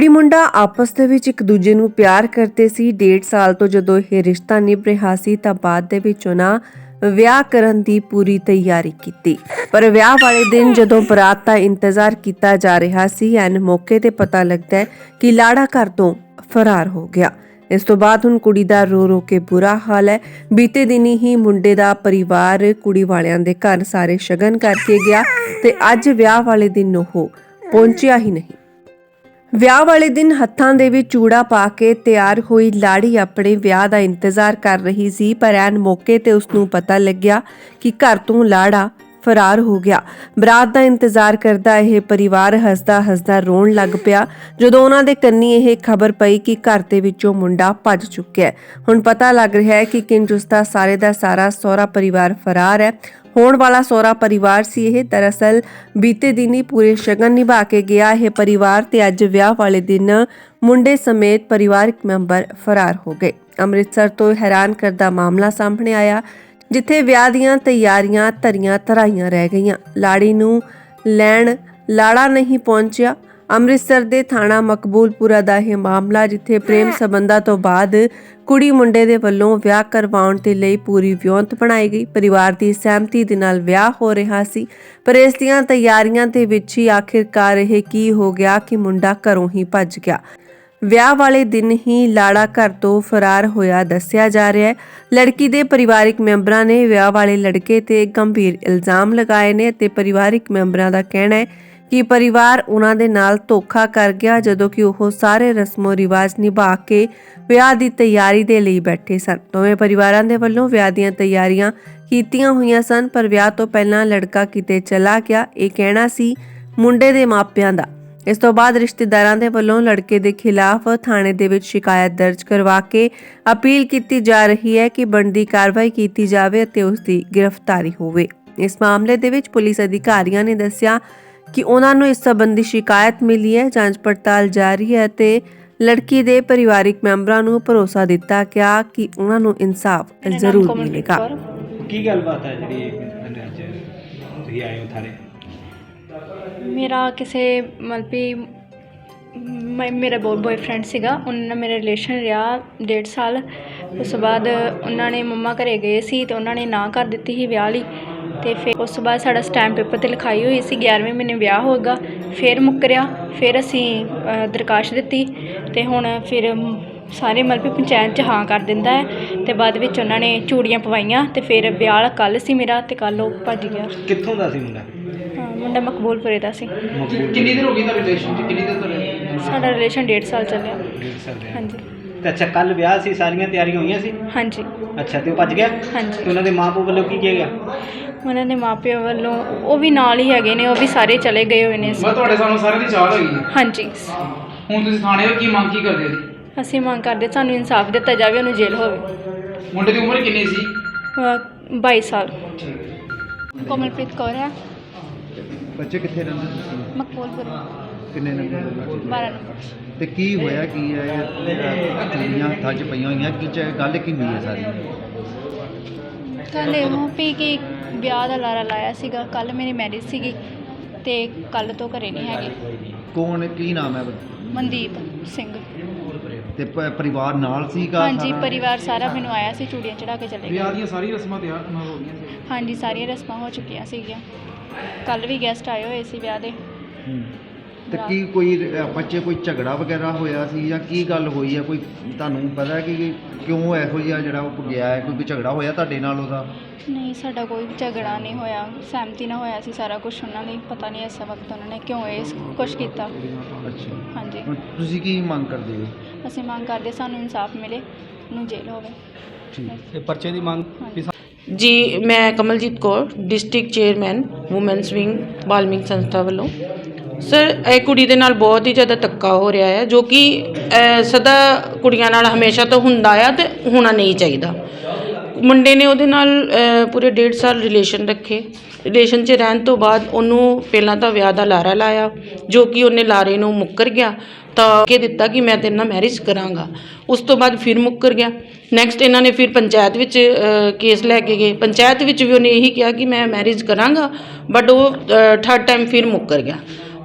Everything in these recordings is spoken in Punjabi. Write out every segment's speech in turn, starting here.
ਕੁੜੀ ਮੁੰਡਾ ਆਪਸ ਦੇ ਵਿੱਚ ਇੱਕ ਦੂਜੇ ਨੂੰ ਪਿਆਰ ਕਰਦੇ ਸੀ। ਡੇਢ ਸਾਲ ਤੋਂ ਜਦੋਂ ਇਹ ਰਿਸ਼ਤਾ ਨਿਭ ਰਿਹਾ ਸੀ ਤਾਂ ਬਾਅਦ ਦੇ ਵਿੱਚ ਉਹਨਾਂ ਵਿਆਹ ਕਰਨ ਦੀ ਪੂਰੀ ਤਿਆਰੀ ਕੀਤੀ। ਪਰ ਵਿਆਹ ਵਾਲੇ ਦਿਨ ਜਦੋਂ ਬਰਾਤ ਦਾ ਇੰਤਜ਼ਾਰ ਕੀਤਾ ਜਾ ਰਿਹਾ ਸੀ, ਐਨ ਮੌਕੇ ਤੇ ਪਤਾ ਲੱਗਦਾ ਹੈ ਕਿ ਲਾੜਾ ਘਰ ਤੋਂ ਫਰਾਰ ਹੋ ਗਿਆ। ਇਸ ਤੋਂ ਬਾਅਦ ਹੁਣ ਕੁੜੀ ਦਾ ਰੋ ਰੋ ਕੇ ਬੁਰਾ ਹਾਲ ਹੈ। ਬੀਤੇ ਦਿਨੀ ਹੀ ਮੁੰਡੇ ਦਾ ਪਰਿਵਾਰ ਕੁੜੀ ਵਾਲਿਆਂ ਦੇ ਘਰ ਸਾਰੇ ਸ਼ਗਨ ਕਰਕੇ ਗਿਆ ਤੇ ਅੱਜ ਵਿਆਹ ਵਾਲੇ ਦਿਨ ਉਹ ਪਹੁੰਚਿਆ ਹੀ ਨਹੀਂ। ਵਿਆਹ ਵਾਲੇ ਦਿਨ ਹੱਥਾਂ ਦੇ ਵਿੱਚ ਚੂੜਾ ਪਾ ਕੇ ਤਿਆਰ ਹੋਈ ਲਾੜੀ ਆਪਣੇ ਵਿਆਹ ਦਾ ਇੰਤਜ਼ਾਰ ਕਰ ਰਹੀ ਸੀ, ਪਰ ਐਨ ਮੌਕੇ ਤੇ ਉਸ ਨੂੰ ਪਤਾ ਲੱਗਿਆ ਕਿ ਘਰ ਤੋਂ ਲਾੜਾ ਫਰਾਰ ਹੋ ਗਿਆ। ਬਰਾਤ ਦਾ ਇੰਤਜ਼ਾਰ ਕਰਦਾ ਇਹ ਪਰਿਵਾਰ ਹੱਸਦਾ ਹੱਸਦਾ ਰੋਣ ਲੱਗ ਪਿਆ। ਜਦੋਂ ਉਹਨਾਂ ਦੇ ਕੰਨੀ ਇਹ ਖਬਰ ਪਈ ਕਿ ਘਰ ਦੇ ਵਿੱਚੋਂ ਮੁੰਡਾ ਭੱਜ ਚੁੱਕਿਆ ਹੈ, ਹੁਣ ਪਤਾ ਲੱਗ ਰਿਹਾ ਹੈ ਕਿ ਕਿੰਜ ਉਸਦਾ ਸਾਰੇ ਦਾ ਸਾਰਾ ਸਹੁਰਾ ਪਰਿਵਾਰ ਫਰਾਰ ਹੈ। ਹੋਣ ਵਾਲਾ ਸਹੁਰਾ ਪਰਿਵਾਰ ਸੀ ਇਹ। ਦਰਅਸਲ ਬੀਤੇ ਦਿਨ ਹੀ ਪੂਰੇ ਸ਼ਗਨ ਨਿਭਾ ਕੇ ਗਿਆ ਇਹ ਪਰਿਵਾਰ ਤੇ ਅੱਜ ਵਿਆਹ ਵਾਲੇ ਦਿਨ ਮੁੰਡੇ ਸਮੇਤ ਪਰਿਵਾਰਕ ਮੈਂਬਰ ਫਰਾਰ ਹੋ ਗਏ। ਅੰਮ੍ਰਿਤਸਰ ਤੋਂ ਹੈਰਾਨ ਕਰਦਾ ਮਾਮਲਾ ਸਾਹਮਣੇ ਆਇਆ, ਜਿੱਥੇ ਵਿਆਹ ਦੀਆਂ ਤਿਆਰੀਆਂ ਧਰੀਆਂ ਧਰਾਈਆਂ ਰਹਿ ਗਈਆਂ। ਲਾੜੀ ਨੂੰ ਲੈਣ ਲਾੜਾ ਨਹੀਂ ਪਹੁੰਚਿਆ ਅੰਮ੍ਰਿਤਸਰ ਦੇ ਥਾਣਾ ਮਕਬੂਲਪੁਰਾ ਦਾ ਇਹ ਮਾਮਲਾ, ਜਿੱਥੇ ਪ੍ਰੇਮ ਸਬੰਧਾਂ ਤੋਂ ਬਾਅਦ ਕੁੜੀ ਮੁੰਡੇ ਦੇ ਵੱਲੋਂ ਵਿਆਹ ਕਰਵਾਉਣ ਦੇ ਲਈ ਪੂਰੀ ਵਿਉਂਤ ਬਣਾਈ ਗਈ। ਪਰਿਵਾਰ ਦੀ ਸਹਿਮਤੀ ਦੇ ਨਾਲ ਵਿਆਹ ਹੋ ਰਿਹਾ ਸੀ, ਪਰ ਇਸ ਦੀਆਂ ਤਿਆਰੀਆਂ ਦੇ ਵਿੱਚ ਹੀ ਆਖਿਰਕਾਰ ਇਹ ਕੀ ਹੋ ਗਿਆ ਕਿ ਮੁੰਡਾ ਘਰੋਂ ਹੀ ਭੱਜ ਗਿਆ। ਵਿਆਹ ਵਾਲੇ ਦਿਨ ਹੀ ਲਾੜਾ ਘਰ ਤੋਂ ਫਰਾਰ ਹੋਇਆ ਦੱਸਿਆ ਜਾ ਰਿਹਾ ਹੈ। ਲੜਕੀ ਦੇ ਪਰਿਵਾਰਿਕ ਮੈਂਬਰਾਂ ਨੇ ਵਿਆਹ ਵਾਲੇ ਲੜਕੇ ਤੇ ਗੰਭੀਰ ਇਲਜ਼ਾਮ ਲਗਾਏ ਨੇ ਤੇ ਪਰਿਵਾਰਿਕ ਮੈਂਬਰਾਂ ਦਾ ਕਹਿਣਾ ਹੈ ਕਿ ਪਰਿਵਾਰ ਉਹਨਾਂ ਦੇ ਨਾਲ ਧੋਖਾ ਕਰ ਗਿਆ ਜਦੋਂ ਕਿ ਉਹ ਸਾਰੇ ਰਸਮੋ ਰਿਵਾਜ ਨਿਭਾ ਕੇ ਵਿਆਹ ਦੀ ਤਿਆਰੀ ਦੇ ਲਈ ਬੈਠੇ ਸਨ। ਦੋਵੇਂ ਪਰਿਵਾਰਾਂ ਦੇ ਵੱਲੋਂ ਵਿਆਹ ਦੀਆਂ ਤਿਆਰੀਆਂ ਕੀਤੀਆਂ ਹੋਈਆਂ ਸਨ, ਪਰ ਵਿਆਹ ਤੋਂ ਪਹਿਲਾਂ ਲੜਕਾ ਕਿਤੇ ਚਲਾ ਗਿਆ, ਇਹ ਕਹਿਣਾ ਸੀ ਮੁੰਡੇ ਦੇ ਮਾਪਿਆਂ ਦਾ। ਇਸ ਤੋਂ ਬਾਅਦ ਰਿਸ਼ਤੇਦਾਰਾਂ ਦੇ ਵੱਲੋਂ ਲੜਕੇ ਦੇ ਖਿਲਾਫ ਥਾਣੇ ਦੇ ਵਿੱਚ ਸ਼ਿਕਾਇਤ ਦਰਜ ਕਰਵਾ ਕੇ ਅਪੀਲ ਕੀਤੀ ਜਾ ਰਹੀ ਹੈ ਕਿ ਬਣਦੀ ਕਾਰਵਾਈ ਕੀਤੀ ਜਾਵੇ ਅਤੇ ਉਸ ਦੀ ਗ੍ਰਿਫਤਾਰੀ ਹੋਵੇ। ਇਸ ਮਾਮਲੇ ਦੇ ਵਿੱਚ ਪੁਲਿਸ ਅਧਿਕਾਰੀਆਂ ਨੇ ਦੱਸਿਆ ਕਿ ਉਹਨਾਂ ਨੂੰ ਇਸ ਸੰਬੰਧੀ ਸ਼ਿਕਾਇਤ ਮਿਲੀ ਹੈ ਜਾਂਚ ਪੜਤਾਲ ਜਾਰੀ ਹੈ ਤੇ ਲੜਕੀ ਦੇ ਪਰਿਵਾਰਿਕ ਮੈਂਬਰਾਂ ਨੂੰ ਭਰੋਸਾ ਦਿੱਤਾ ਗਿਆ ਕਿ ਉਹਨਾਂ ਨੂੰ ਇਨਸਾਫ ਜ਼ਰੂਰ ਮਿਲੇਗਾ। ਕੀ ਗੱਲਬਾਤ ਹੈ ਜਿਹੜੀ ਅੱਜ ਤੁਸੀਂ ਆਏ ਹੋ ਮੇਰਾ ਕਿਸੇ ਮਤਲਬ ਵੀ ਮੈਂ ਮੇਰਾ ਬਹੁਤ ਬॉयਫ੍ਰੈਂਡ ਸੀਗਾ ਉਹਨਾਂ ਨਾਲ ਮੇਰਾ ਰਿਲੇਸ਼ਨ ਰਿਹਾ ਡੇਢ ਸਾਲ। ਉਸ ਤੋਂ ਬਾਅਦ ਉਹਨਾਂ ਨੇ ਮੰਮਾ ਘਰੇ ਗਏ ਸੀ ਤੇ ਉਹਨਾਂ ਨੇ ਨਾ ਕਰ ਦਿੱਤੀ ਸੀ ਵਿਆਹ ਲਈ। ਤੇ ਫਿਰ ਉਸ ਤੋਂ ਬਾਅਦ ਸਾਡਾ ਸਟੈਂਪ ਪੇਪਰ ਤੇ ਲਿਖਾਈ ਹੋਈ ਸੀ 11ਵੇਂ ਮਹੀਨੇ ਵਿਆਹ ਹੋਏਗਾ ਫਿਰ ਮੁੱਕਰਿਆ ਫਿਰ ਅਸੀਂ ਦਰਖਾਸ਼ ਦਿੱਤੀ ਤੇ ਹੁਣ ਫਿਰ ਸਾਰੇ ਮਤਲਬ ਵੀ ਪੰਚਾਇਤ ਚ ਹਾਂ ਕਰ ਦਿੰਦਾ ਹੈ ਤੇ ਬਾਅਦ ਵਿੱਚ ਉਹਨਾਂ ਨੇ ਚੂੜੀਆਂ ਪਵਾਈਆਂ ਤੇ ਫਿਰ ਵਿਆਹ ਕੱਲ ਸੀ ਮੇਰਾ ਤੇ ਕੱਲ ਉਹ ਭੱਜ ਗਿਆ। ਕਿੱਥੋਂ ਦਾ ਸੀ ਮੁੰਡਾ? ਹਾਂ, ਮੁੰਡਾ ਮਕਬੂਲਪੁਰੇ ਦਾ ਸੀ। ਕਿੰਨੀ ਦੇਰ ਹੋ ਗਈ ਤੁਹਾਡੇ ਰਿਲੇਸ਼ਨ ਚ? ਕਿੰਨੀ ਦੇਰ ਤੁਹਾਡੇ ਸਾਡਾ ਰਿਲੇਸ਼ਨ ਡੇਢ ਸਾਲ ਚੱਲਿਆ। ਹਾਂਜੀ। ਤੇ ਅੱਛਾ ਕੱਲ ਵਿਆਹ ਸੀ ਸਾਰੀਆਂ ਤਿਆਰੀਆਂ ਹੋਈਆਂ ਸੀ? ਹਾਂਜੀ। ਅੱਛਾ ਤੇ ਉਹ ਭੱਜ ਗਿਆ? ਹਾਂਜੀ। ਤੇ ਉਹਨਾਂ ਦੇ ਮਾਪੇ ਵੱਲੋਂ ਕੀ ਕਿਹਾ ਗਿਆ? ਉਹਨਾਂ ਦੇ ਮਾਪਿਆਂ ਵੱਲੋਂ ਉਹ ਵੀ ਨਾਲ ਹੀ ਹੈਗੇ ਨੇ ਉਹ ਵੀ ਸਾਰੇ ਚਲੇ ਗਏ ਹੋਏ ਨੇ ਮੈਂ ਤੁਹਾਡੇ ਸਾਨੂੰ ਸਾਰਿਆਂ ਦੀ ਚਾਹ ਹੈਗੀ ਹੈ। ਹਾਂਜੀ। ਹੁਣ ਤੁਸੀਂ ਥਾਣੇ ਹੋ ਕੀ ਮੰਗ ਕੀ ਕਰਦੇ ਹੋ? ਜੀ ਅਸੀਂ ਮੰਗ ਕਰਦੇ ਸਾਨੂੰ ਇਨਸਾਫ ਦਿੱਤਾ ਜਾਵੇ ਉਹਨੂੰ ਜੇਲ੍ਹ ਹੋਵੇ। ਮੁੰਡੇ ਦੀ ਉਮਰ ਕਿੰਨੀ ਸੀ? ਅਹ 22 ਸਾਲ। ਕੋਮਲਪ੍ਰੀਤ ਕੌਰ ਹੈ। ਬੱਚੇ ਕਿੱਥੇ ਰਹਿੰਦੇ? ਮਕਬੂਲਪੁਰ। ਕਿੰਨੇ ਨੰਬਰ ਦੇ ਬੱਚੇ? 12 ਨੰਬਰ। ਤੇ ਕੀ ਹੋਇਆ ਕੀ ਹੈ? ਇਹ ਚੂੜੀਆਂ 'ਚ ਪਈਆਂ ਹੋਈਆਂ ਕੀ ਚ ਗੱਲ ਕੀ ਹੋਈ ਹੈ ਸਾਰੀ? ਕੱਲ ਇਹੋ ਵੀ ਕਿ ਵਿਆਹ ਦਾ ਲਾਰਾ ਲਾਇਆ ਸੀਗਾ। ਕੱਲ ਮੇਰੀ ਮੈਰਿਜ ਸੀਗੀ ਤੇ ਕੱਲ ਤੋਂ ਘਰੇ ਨਹੀਂ ਹੈਗੇ। ਕੌਣ ਕੀ ਨਾਮ ਹੈ? ਮਨਦੀਪ ਸਿੰਘ। ਤੇ ਪ- ਪਰਿਵਾਰ ਨਾਲ ਸੀਗਾ ਹਾਂਜੀ ਸਾਰਾ? ਪਰਿਵਾਰ ਸਾਰਾ ਮੈਨੂੰ ਆਇਆ ਸੀ ਚੂੜੀਆਂ ਚੜਾ ਕੇ ਚਲੇ ਗਏ। ਵਿਆਹ ਦੀਆਂ ਸਾਰੀਆਂ ਰਸਮਾਂ ਤਿਆਰ ਨਾਲ ਹੋ ਗਈਆਂ ਸੀ। ਹਾਂਜੀ ਸਾਰੀਆਂ ਰਸਮਾਂ ਹੋ ਚੁੱਕੀਆਂ ਸੀਗੀਆਂ। ਕੱਲ ਵੀ ਗੈਸਟ ਆਏ ਹੋਏ ਸੀ ਵਿਆਹ ਦੇ। ਹੂੰ। ਤੇ ਕੀ ਕੋਈ ਅ, ਬੱਚੇ ਕੋਈ ਝਗੜਾ ਵਗੈਰਾ ਹੋਇਆ ਸੀ ਜਾਂ ਕੀ ਗੱਲ ਹੋਈ ਹੈ ਕੋਈ ਤੁਹਾਨੂੰ ਪਤਾ ਹੈ ਕਿ ਕਿਉਂ ਇਹੋ ਜਿਹਾ ਜਿਹੜਾ ਉਹ ਗਿਆ ਹੈ? ਕੋਈ ਝਗੜਾ ਹੋਇਆ ਤੁਹਾਡੇ ਨਾਲ ਉਹਦਾ? ਨਹੀਂ ਸਾਡਾ ਕੋਈ ਝਗੜਾ ਨਹੀਂ ਹੋਇਆ। ਸਹਿਮਤੀ ਨਾਲ ਹੋਇਆ ਸੀ ਸਾਰਾ ਕੁਝ ਉਹਨਾਂ ਨੇ ਪਤਾ ਨਹੀਂ ਇਸ ਵਕਤ ਉਹਨਾਂ ਨੇ ਕਿਉਂ ਇਹ ਕੁਝ ਕੀਤਾ। ਅੱਛਾ। ਹਾਂਜੀ। ਹੁਣ ਤੁਸੀਂ ਕੀ ਮੰਗ ਕਰਦੇ ਹੋ? ਅਸੀਂ ਮੰਗ ਕਰਦੇ ਸਾਨੂੰ ਇਨਸਾਫ ਮਿਲੇ ਨੂੰ ਜੇਲ੍ਹ ਹੋਵੇ। ਠੀਕ। ਤੇ ਪਰਚੇ ਦੀ ਮੰਗ ਜੀ ਮੈਂ Kamaljeet Kaur district chairman women's wing Balmik ਸੰਸਥਾ ਵੱਲੋਂ। ਸਰ ਇਹ ਕੁੜੀ ਦੇ ਨਾਲ ਬਹੁਤ ਹੀ ਜ਼ਿਆਦਾ ਧੱਕਾ ਹੋ ਰਿਹਾ ਹੈ ਜੋ ਕਿ ਅਹ, ਸਦਾ ਕੁੜੀਆਂ ਨਾਲ ਹਮੇਸ਼ਾ ਤੋਂ ਹੁੰਦਾ ਆ ਤੇ ਹੋਣਾ ਨਹੀਂ ਚਾਹੀਦਾ। ਮੁੰਡੇ ਨੇ ਉਹਦੇ ਨਾਲ ਅਹ, ਪੂਰੇ ਡੇਢ ਸਾਲ ਰਿਲੇਸ਼ਨ ਰੱਖੇ। ਰਿਲੇਸ਼ਨ 'ਚ ਰਹਿਣ ਤੋਂ ਬਾਅਦ ਉਹਨੂੰ ਪਹਿਲਾਂ ਤਾਂ ਵਿਆਹ ਦਾ ਲਾਰਾ ਲਾਇਆ ਜੋ ਕਿ ਉਹਨੇ ਲਾਰੇ ਨੂੰ ਮੁੱਕਰ ਗਿਆ। ਤਾਂ ਕਿ ਦਿੱਤਾ ਕਿ ਮੈਂ ਤੇਰੇ ਨਾਲ ਮੈਰਿਜ ਕਰਾਂਗਾ। ਉਸ ਤੋਂ ਬਾਅਦ ਫਿਰ ਮੁੱਕਰ ਗਿਆ। ਨੈਕਸਟ ਇਹਨਾਂ ਨੇ ਫਿਰ ਪੰਚਾਇਤ ਵਿੱਚ ਕੇਸ ਲੈ ਕੇ ਗਏ। ਪੰਚਾਇਤ ਵਿੱਚ ਵੀ ਉਹਨੇ ਇਹੀ ਕਿਹਾ ਕਿ ਮੈਂ ਮੈਰਿਜ ਕਰਾਂਗਾ ਬਟ ਉਹ ਥਰਡ ਟਾਈਮ ਫਿਰ ਮੁੱਕਰ ਗਿਆ।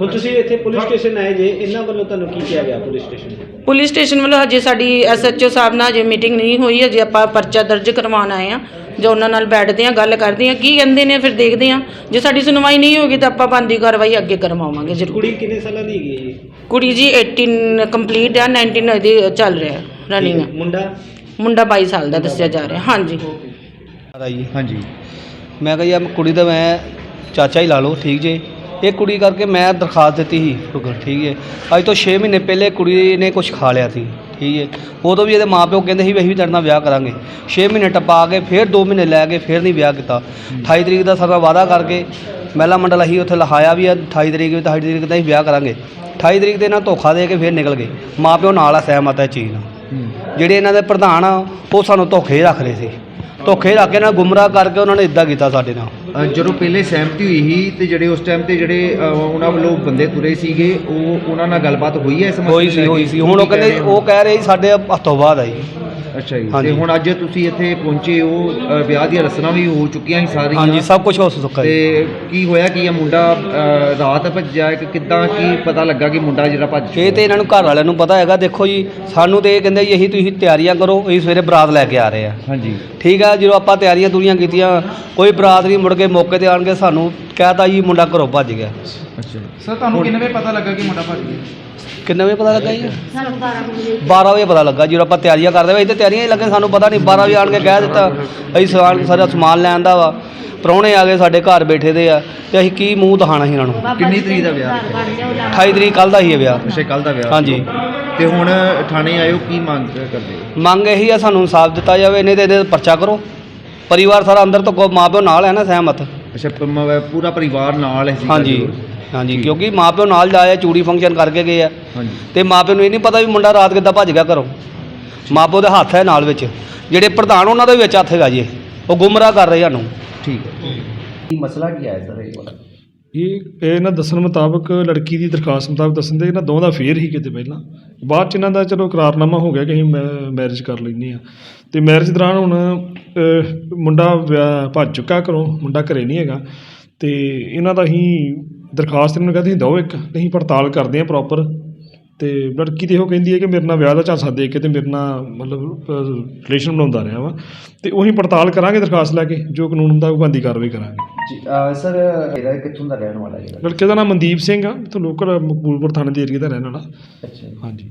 ਹੁਣ ਤੁਸੀਂ ਇੱਥੇ ਪੁਲਿਸ ਸਟੇਸ਼ਨ ਆਏ ਜੇ ਇਹਨਾਂ ਵੱਲੋਂ ਤੁਹਾਨੂੰ ਕੀ ਕਿਹਾ ਗਿਆ ਪੁਲਿਸ ਸਟੇਸ਼ਨ ਪੁਲਿਸ ਸਟੇਸ਼ਨ ਵੱਲੋਂ ਹਜੇ ਸਾਡੀ ਐਸਐਚਓ ਸਾਹਿਬ ਨਾਲ ਹਜੇ ਮੀਟਿੰਗ ਨਹੀਂ ਹੋਈ ਹਜੇ ਆਪਾਂ ਪਰਚਾ ਦਰਜ ਕਰਵਾਉਣ ਆਏ ਆ ਜੋ ਉਹਨਾਂ ਨਾਲ ਬੈਠਦੇ ਆ ਗੱਲ ਕਰਦੇ ਆ ਕੀ ਕਹਿੰਦੇ ਨੇ ਫਿਰ ਦੇਖਦੇ ਆ ਜੇ ਸਾਡੀ ਸੁਣਵਾਈ ਨਹੀਂ ਹੋਗੀ ਤਾਂ ਆਪਾਂ ਬੰਦੀ ਕਾਰਵਾਈ ਅੱਗੇ ਕਰਵਾਵਾਂਗੇ ਜ਼ਰੂਰ। ਕੁੜੀ ਕਿੰਨੇ ਸਾਲਾਂ ਦੀ ਹੈਗੀ ਹੈ ਜੀ? ਕੁੜੀ ਜੀ 18 ਕੰਪਲੀਟ ਆ 19 ਇਹਦੀ ਚੱਲ ਰਿਹਾ ਰਨਿੰਗ ਮੁੰਡਾ? ਮੁੰਡਾ 22 ਸਾਲ ਦਾ ਦੱਸਿਆ ਜਾ ਰਿਹਾ ਹਾਂਜੀ। ਹਾਂਜੀ। ਮੈਂ ਕਿਹਾ ਕੁੜੀ ਦਾ ਮੈਂ ਚਾਚਾ ਹੀ ਲਾ ਲਓ ਠੀਕ ਜੇ? ਇਹ ਕੁੜੀ ਕਰਕੇ ਮੈਂ ਦਰਖਾਸਤ ਦਿੱਤੀ ਸੀ ਸ਼ੁਕਰ ਠੀਕ ਹੈ। ਅੱਜ ਤੋਂ 6 ਮਹੀਨੇ ਪਹਿਲੇ ਕੁੜੀ ਨੇ ਕੁਝ ਖਾ ਲਿਆ ਸੀ ਠੀਕ ਹੈ। ਉਦੋਂ ਵੀ ਇਹਦੇ ਮਾਪਿਓ ਕਹਿੰਦੇ ਸੀ ਵੀ ਅਸੀਂ ਵੀ ਤੇਰੇ ਨਾਲ ਵਿਆਹ ਕਰਾਂਗੇ। 6 ਮਹੀਨੇ ਟਪਾ ਕੇ ਫਿਰ 2 ਮਹੀਨੇ ਲੈ ਕੇ ਫਿਰ ਨਹੀਂ ਵਿਆਹ ਕੀਤਾ। 28 ਤਰੀਕ ਦਾ ਸਾਡਾ ਵਾਅਦਾ ਕਰਕੇ ਮਹਿਲਾ ਮੰਡਲ ਅਸੀਂ ਉੱਥੇ ਲਿਖਾਇਆ ਵੀ ਆ 28 ਤਰੀਕ ਵੀ 28 ਤਰੀਕ ਦਾ ਅਸੀਂ ਵਿਆਹ ਕਰਾਂਗੇ। 28 ਤਰੀਕ ਦੇ ਇਹਨਾਂ ਧੋਖਾ ਦੇ ਕੇ ਫਿਰ ਨਿਕਲ ਗਏ। ਮਾਪਿਓ ਨਾਲ ਆ ਸਹਿਮਤ ਹੈ ਚੀਜ਼ ਨਾਲ। ਜਿਹੜੇ ਇਹਨਾਂ ਦੇ ਪ੍ਰਧਾਨ ਆ ਉਹ ਸਾਨੂੰ ਧੋਖੇ ਰੱਖ ਰਹੇ ਸੀ। ਧੋਖੇ ਰੱਖ ਕੇ ਨਾ ਗੁੰਮਰਾਹ ਕਰਕੇ ਉਹਨਾਂ ਨੇ ਇਦਾਂ ਕੀਤਾ ਸਾਡੇ ਨਾਲ। ਅ, ਜਦੋਂ ਪਹਿਲੇ ਸਹਿਮਤੀ ਹੋਈ ਸੀ ਤੇ ਜਿਹੜੇ ਉਸ ਟਾਈਮ ਤੇ ਜਿਹੜੇ ਅ, ਉਹਨਾਂ ਵੱਲੋਂ ਬੰਦੇ ਤੁਰੇ ਸੀਗੇ ਉਹ ਉਹਨਾਂ ਨਾਲ ਗੱਲਬਾਤ ਹੋਈ ਹੈ ਇਸ ਮਸਲੇ ਹੋਈ ਸੀ? ਹੋਈ ਸੀ। ਹੁਣ ਉਹ ਕਹਿੰਦੇ ਉਹ ਕਹਿ ਰਹੇ ਸੀ ਸਾਡੇ ਹੱਥੋਂ ਬਾਅਦ ਆਈ। ਅੱਛਾ ਜੀ ਤੇ ਹਾਂਜੀ। ਹੁਣ ਅੱਜ ਤੁਸੀਂ ਇੱਥੇ ਪਹੁੰਚੇ ਅ, ਵਿਆਹ ਦੀਆਂ ਰਸਮਾਂ ਵੀ ਹੋ ਚੁੱਕੀਆਂ ਸੀ ਸਾਰੀਆਂ। ਹਾਂਜੀ ਸਭ ਕੁਝ ਹੋ ਚੁੱਕਾ ਜੀ। ਤੇ ਕੀ ਹੋਇਆ ਕੀ ਇਹ ਮੁੰਡਾ ਅ, ਰਾਤ ਭੱਜਿਆ ਕਿ ਕਿੱਦਾਂ ਕੀ ਪਤਾ ਲੱਗਾ ਕਿ ਮੁੰਡਾ ਜਿਹੜਾ ਭੱਜ ਇਹ ਤੇ ਇਹਨਾਂ ਨੂੰ ਘਰ ਵਾਲਿਆਂ ਨੂੰ ਪਤਾ ਹੈਗਾ ਦੇਖੋ ਜੀ ਸਾਨੂੰ ਤੇ ਇਹ ਕਹਿੰਦੇ ਜੀ ਅਸੀਂ ਤੁਸੀਂ ਤਿਆਰੀਆਂ ਕਰੋ ਅਸੀਂ ਸਵੇਰੇ ਬਰਾਤ ਲੈ ਕੇ ਆ ਰਹੇ ਆ। ਹਾਂਜੀ। ਠੀਕ ਆ ਜਦੋਂ ਆਪਾਂ ਤਿਆਰੀਆਂ ਤੁਰੀਆਂ ਕੀਤੀਆਂ ਕੋਈ ਬਰਾਤ ਨਹੀਂ ਮੁੜ ਕੇ ਮੌਕੇ ਤੇ ਆਣ ਕੇ ਸਾਨੂੰ ਕਹਿਤਾ ਜੀ ਮੁੰਡਾ ਘਰੋਂ ਭੱਜ ਗਿਆ। ਅੱਛਾ ਸਰ ਤੁਹਾਨੂੰ ਕਿੰਨੇ ਵਜੇ ਪਤਾ ਲੱਗਾ ਕਿ ਮੁੰਡਾ ਭੱਜ ਗਿਆ? ਕਿੰਨੇ ਵਜੇ ਪਤਾ ਲੱਗਾ ਜੀ? 12 ਵਜੇ। ਪਤਾ ਲੱਗਾ ਜਦੋਂ ਆਪਾਂ ਤਿਆਰੀਆਂ ਕਰਦੇ ਵੇ ਤੇ ਤਿਆਰੀਆਂ ਹੀ ਲੱਗੇ ਸਾਨੂੰ ਪਤਾ ਨਹੀਂ 12 ਵਜੇ ਆਣ ਕੇ ਕਹਿ ਦਿੱਤਾ ਅਸੀਂ ਸਮਾਨ ਸਾਰਾ ਸਮਾਨ ਲੈਣ ਦਾ ਵਾ। ਪ੍ਰਾਹੁਣੇ ਆ ਗਏ ਸਾਡੇ ਘਰ ਬੈਠੇ ਦੇ ਆ ਤੇ ਅਸੀਂ ਕੀ ਮੂੰਹ ਦਿਖਾਣਾ ਸੀ ਇਹਨਾਂ ਨੂੰ? ਕਿੰਨੀ ਤਰੀਕ ਦਾ ਵਿਆਹ? ਹੈ 28 ਤਰੀਕ ਕੱਲ ਦਾ ਹੀ ਹੈ ਵਿਆਹ। ਅੱਛਾ ਕੱਲ ਦਾ ਵਿਆਹ। ਹਾਂਜੀ। ਤੇ ਹੁਣ ਥਾਣੇ ਆਇਓ ਕੀ ਮੰਗ ਕਰਦੇ ਮੰਗ ਇਹੀ ਆ ਸਾਨੂੰ ਇਨਸਾਫ ਦਿੱਤਾ ਜਾਵੇ ਨਹੀਂ ਤੇ ਇਹਦੇ ਤੇ ਪਰਚਾ ਕਰੋ। ਪਰਿਵਾਰ ਸਾਰਾ ਅੰਦਰ ਤੋਂ ਕੋ ਮਾਪਿਓ ਨਾਲ ਹੈ ਨਾ ਸਹਿਮਤ। ਅੱਛਾ ਪ- ਮ- ਪੂਰਾ ਪਰਿਵਾਰ ਨਾਲ ਹੈ ਸੀ ਹਾਂਜੀ। ਹਾਂਜੀ ਕਿਉਂਕਿ ਮਾਪਿਓ ਨਾਲ ਜਾਇਆ ਚੂੜੀ ਫੰਕਸ਼ਨ ਕਰਕੇ ਗਏ ਆ। ਹਾਂਜੀ। ਤੇ ਮਾਪਿਓ ਨੂੰ ਇਹ ਨਹੀਂ ਪਤਾ ਵੀ ਮੁੰਡਾ ਰਾਤ ਕਿੱਦਾਂ ਭੱਜ ਗਿਆ ਘਰੋਂ। ਮਾਪਿਓ ਦੇ ਹੱਥ ਹੈ ਨਾਲ ਵਿੱਚ। ਜਿਹੜੇ ਪ੍ਰਧਾਨ ਉਹਨਾਂ ਦਾ ਵੀ ਵਿੱਚ ਹੱਥ ਹੈਗਾ ਜੀ ਉਹ ਗੁੰਮਰਾਹ ਕਰ ਰਹੇ ਸਾਨੂੰ। ਠੀਕ ਹੈ। ਕੀ ਮਸਲਾ ਕੀ ਹੈ ਸਰ ਇਹ ਵਾਲਾ? ਇਹ ਇਹ ਇਹਨਾਂ ਦੱਸਣ ਮੁਤਾਬਕ ਲੜਕੀ ਦੀ ਦਰਖਾਸਤ ਮੁਤਾਬਕ ਦੱਸਣ ਦੇ ਇਹਨਾਂ ਦੋਵਾਂ ਦਾ ਫੇਰ ਹੀ ਕਿਤੇ ਪਹਿਲਾਂ। ਬਾਅਦ ਚ ਇਹਨਾਂ ਦਾ ਚਲੋ ਇਕਰਾਰਨਾਮਾ ਹੋ ਗਿਆ ਕਿ ਅਸੀਂ ਮੈਰਿਜ ਕਰ ਲੈਂਦੇ ਆ ਤੇ ਮੈਰਿਜ ਦੌਰਾਨ ਹੁਣ ਮੁੰਡਾ ਭੱਜ ਚੁੱਕਾ ਘਰੋਂ ਮੁੰਡਾ ਘਰੇ ਨਹੀਂ ਹੈਗਾ। ਤੇ ਇਹਨਾਂ ਦਾ ਅਸੀਂ ਦਰਖਾਸਤ ਨੂੰ ਕਹਿੰਦੇ ਦਿਓ ਇੱਕ ਅਸੀਂ ਪੜਤਾਲ ਕਰਦੇ ਆ ਪ੍ਰੋਪਰ ਤੇ ਲੜਕੀ ਤੇ ਉਹ ਕਹਿੰਦੀ ਹੈ ਕਿ ਮੇਰੇ ਨਾਲ ਵਿਆਹ ਦਾ ਝਾਂਸਾ ਦੇ ਕੇ ਤੇ ਮੇਰੇ ਨਾਲ ਮਤਲਬ ਰਿਲੇਸ਼ਨ ਬਣਾਉਂਦਾ ਰਿਹਾ ਵਾ ਤੇ ਉਹੀ ਪੜਤਾਲ ਕਰਾਂਗੇ ਦਰਖਾਸਤ ਲੈ ਕੇ ਜੋ ਕਾਨੂੰਨ ਹੁੰਦਾ ਉਹ ਬੰਦੀ ਕਾਰਵਾਈ ਕਰਾਂਗੇ। ਸਰ ਇਹਦਾ ਕਿੱਥੋਂ ਦਾ ਰਹਿਣ ਵਾਲਾ ਜਿਹੜਾ ਲੜਕੇ ਦਾ ਨਾਮ ਮਨਦੀਪ ਸਿੰਘ ਆ ਇੱਥੋਂ ਲੋਕਲ ਮਕਬੂਲਪੁਰ ਥਾਣੇ ਦੇ ਏਰੀਆ ਦਾ ਰਹਿਣ ਵਾਲਾ। ਅੱਛਾ ਹਾਂਜੀ।